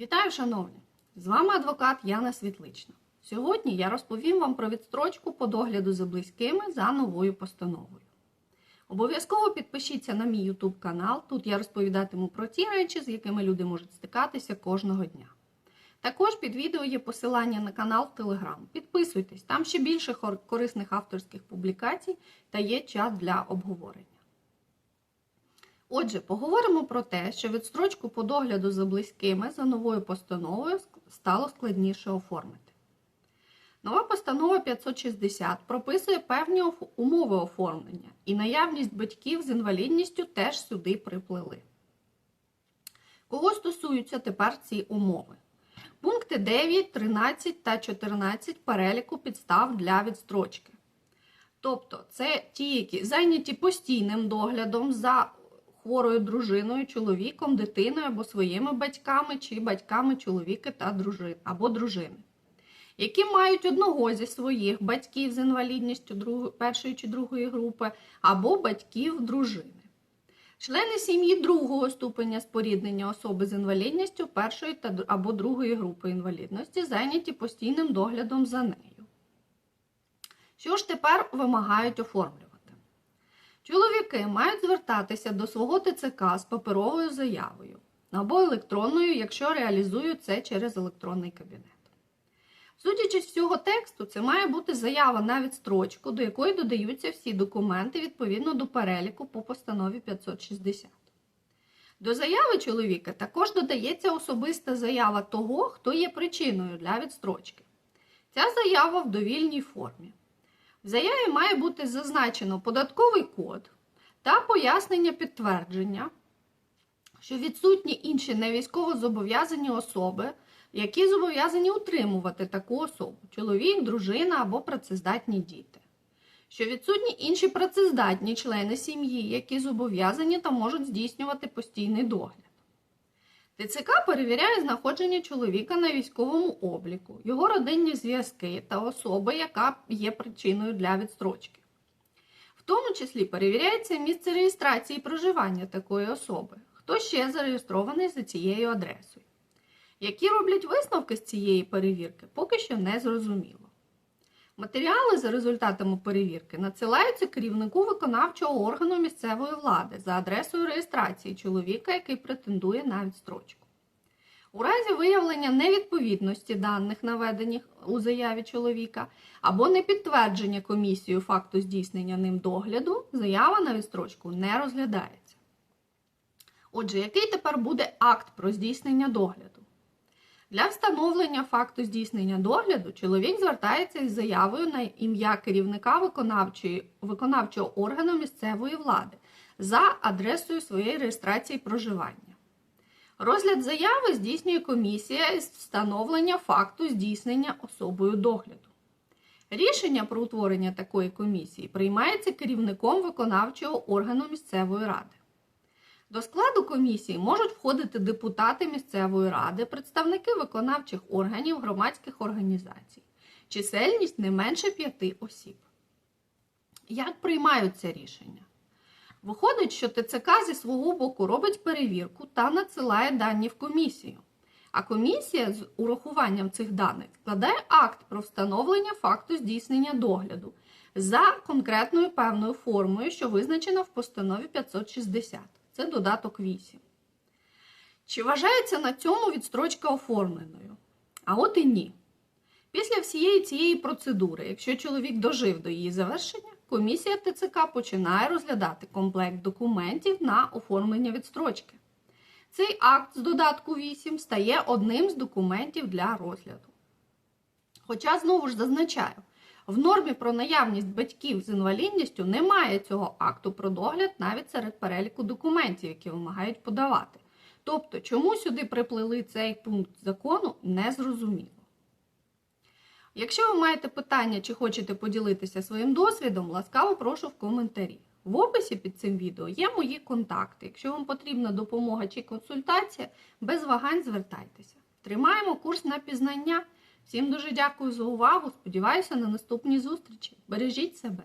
Вітаю, шановні! З вами адвокат Яна Світлична. Сьогодні я розповім вам про відстрочку по догляду за близькими за новою постановою. Обов'язково підпишіться на мій YouTube канал. Тут я розповідатиму про ті речі, з якими люди можуть стикатися кожного дня. Також під відео є посилання на канал в Telegram. Підписуйтесь, там ще більше корисних авторських публікацій та є чат для обговорення. Отже, поговоримо про те, що відстрочку по догляду за близькими за новою постановою стало складніше оформити. Нова постанова 560 прописує певні умови оформлення, і наявність батьків з інвалідністю теж сюди приплили. Кого стосуються тепер ці умови? Пункти 9, 13 та 14 переліку підстав для відстрочки. Тобто, це ті, які зайняті постійним доглядом за хворою дружиною, чоловіком, дитиною або своїми батьками чи батьками чоловіка та дружин або дружини, які мають одного зі своїх батьків з інвалідністю першої чи другої групи, або батьків дружини. Члени сім'ї другого ступеня споріднення особи з інвалідністю першої та або другої групи інвалідності зайняті постійним доглядом за нею. Що ж тепер вимагають оформлювати? Чоловіки мають звертатися до свого ТЦК з паперовою заявою або електронною, якщо реалізують це через електронний кабінет. Судячи з всього тексту, це має бути заява на відстрочку, до якої додаються всі документи відповідно до переліку по постанові 560. До заяви чоловіка також додається особиста заява того, хто є причиною для відстрочки. Ця заява в довільній формі. В заяві має бути зазначено податковий код та пояснення підтвердження, що відсутні інші невійськово зобов'язані особи, які зобов'язані утримувати таку особу чоловік, дружина або працездатні діти. Що відсутні інші працездатні члени сім'ї, які зобов'язані та можуть здійснювати постійний догляд. ТЦК перевіряє знаходження чоловіка на військовому обліку, його родинні зв'язки та особи, яка є причиною для відстрочки. В тому числі перевіряється місце реєстрації проживання такої особи, хто ще зареєстрований за цією адресою. Які роблять висновки з цієї перевірки, поки що не зрозуміло. Матеріали за результатами перевірки надсилаються керівнику виконавчого органу місцевої влади за адресою реєстрації чоловіка, який претендує на відстрочку. У разі виявлення невідповідності даних, наведених у заяві чоловіка, або непідтвердження комісією факту здійснення ним догляду, заява на відстрочку не розглядається. Отже, який тепер буде акт про здійснення догляду? Для встановлення факту здійснення догляду чоловік звертається із заявою на ім'я керівника виконавчої, виконавчого органу місцевої влади за адресою своєї реєстрації проживання. Розгляд заяви здійснює комісія із встановлення факту здійснення особою догляду. Рішення про утворення такої комісії приймається керівником виконавчого органу місцевої ради. До складу комісії можуть входити депутати місцевої ради, представники виконавчих органів громадських організацій, чисельність не менше п'яти осіб. Як приймаються рішення? Виходить, що ТЦК зі свого боку робить перевірку та надсилає дані в комісію. А комісія з урахуванням цих даних складає акт про встановлення факту здійснення догляду за конкретною певною формою, що визначена в постанові 560. Це додаток 8. Чи вважається на цьому відстрочка оформленою? А от і ні. Після всієї цієї процедури, якщо чоловік дожив до її завершення, комісія ТЦК починає розглядати комплект документів на оформлення відстрочки. Цей акт з додатку 8 стає одним з документів для розгляду. Хоча, знову ж зазначаю, в нормі про наявність батьків з інвалідністю немає цього акту про догляд навіть серед переліку документів, які вимагають подавати. Тобто, чому сюди приплили цей пункт закону, не зрозуміло. Якщо ви маєте питання чи хочете поділитися своїм досвідом, ласкаво прошу в коментарі. В описі під цим відео є мої контакти. Якщо вам потрібна допомога чи консультація, без вагань звертайтеся. Тримаємо курс на пізнання. Всім дуже дякую за увагу. Сподіваюся на наступні зустрічі. Бережіть себе!